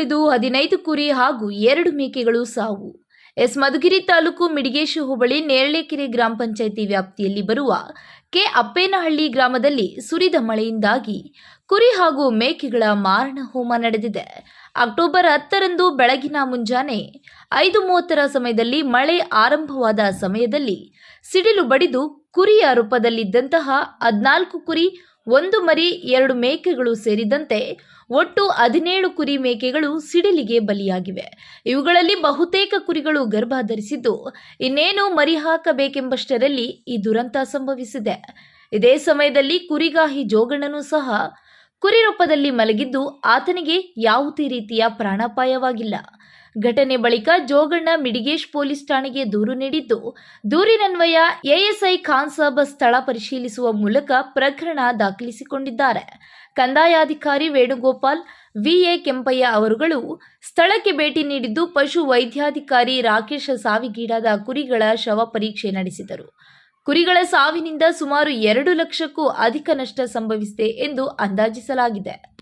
ಇಂದು ಹದಿನೈದು ಕುರಿ ಹಾಗೂ ಎರಡು ಮೇಕೆಗಳು ಸಾವು. ಎಸ್ ಮಧುಗಿರಿ ತಾಲೂಕು ಮಿಡಿಗೇಶು ಹೋಬಳಿ ನೇರಳೆಕೆರೆ ಗ್ರಾಮ ಪಂಚಾಯಿತಿ ವ್ಯಾಪ್ತಿಯಲ್ಲಿ ಬರುವ ಕೆ ಅಪ್ಪೇನಹಳ್ಳಿ ಗ್ರಾಮದಲ್ಲಿ ಸುರಿದ ಮಳೆಯಿಂದಾಗಿ ಕುರಿ ಹಾಗೂ ಮೇಕೆಗಳ ಮಾರಣ ಹೋಮ ನಡೆದಿದೆ. ಅಕ್ಟೋಬರ್ ಹತ್ತರಂದು ಬೆಳಗಿನ ಮುಂಜಾನೆ ಐದು ಮೂವತ್ತರ ಸಮಯದಲ್ಲಿ ಮಳೆ ಆರಂಭವಾದ ಸಮಯದಲ್ಲಿ ಸಿಡಿಲು ಬಡಿದು ಕುರಿಯ ರೂಪದಲ್ಲಿದ್ದಂತಹ ಹದಿನಾಲ್ಕು ಕುರಿ ಒಂದು ಮರಿ ಎರಡು ಮೇಕೆಗಳು ಸೇರಿದಂತೆ ಒಟ್ಟು ಹದಿನೇಳು ಕುರಿ ಮೇಕೆಗಳು ಸಿಡಿಲಿಗೆ ಬಲಿಯಾಗಿವೆ. ಇವುಗಳಲ್ಲಿ ಬಹುತೇಕ ಕುರಿಗಳು ಗರ್ಭ ಧರಿಸಿದ್ದು ಇನ್ನೇನು ಮರಿ ಹಾಕಬೇಕೆಂಬಷ್ಟರಲ್ಲಿ ಈ ದುರಂತ ಸಂಭವಿಸಿದೆ. ಇದೇ ಸಮಯದಲ್ಲಿ ಕುರಿಗಾಹಿ ಜೋಗಣ್ಣನೂ ಸಹ ಕುರಿ ರೂಪದಲ್ಲಿ ಮಲಗಿದ್ದು ಆತನಿಗೆ ಯಾವುದೇ ರೀತಿಯ ಪ್ರಾಣಾಪಾಯವಾಗಿಲ್ಲ. ಘಟನೆ ಬಳಿಕ ಜೋಗಣ್ಣ ಮಿಡಿಗೇಶ್ ಪೊಲೀಸ್ ಠಾಣೆಗೆ ದೂರು ನೀಡಿದ್ದು, ದೂರಿನನ್ವಯ ಎಎಸ್ಐ ಖಾನ್ ಸಾಬ್ ಸ್ಥಳ ಪರಿಶೀಲಿಸುವ ಮೂಲಕ ಪ್ರಕರಣ ದಾಖಲಿಸಿಕೊಂಡಿದ್ದಾರೆ. ಕಂದಾಯಾಧಿಕಾರಿ ವೇಣುಗೋಪಾಲ್, ವಿಎ ಕೆಂಪಯ್ಯ ಅವರುಗಳು ಸ್ಥಳಕ್ಕೆ ಭೇಟಿ ನೀಡಿದ್ದು ಪಶು ವೈದ್ಯಾಧಿಕಾರಿ ರಾಕೇಶ್ ಸಾವಿಗೀಡಾದ ಕುರಿಗಳ ಶವ ಪರೀಕ್ಷೆ ನಡೆಸಿದರು. ಕುರಿಗಳ ಸಾವಿನಿಂದ ಸುಮಾರು ಎರಡು ಲಕ್ಷಕ್ಕೂ ಅಧಿಕ ನಷ್ಟ ಸಂಭವಿಸಿದೆ ಎಂದು ಅಂದಾಜಿಸಲಾಗಿದೆ.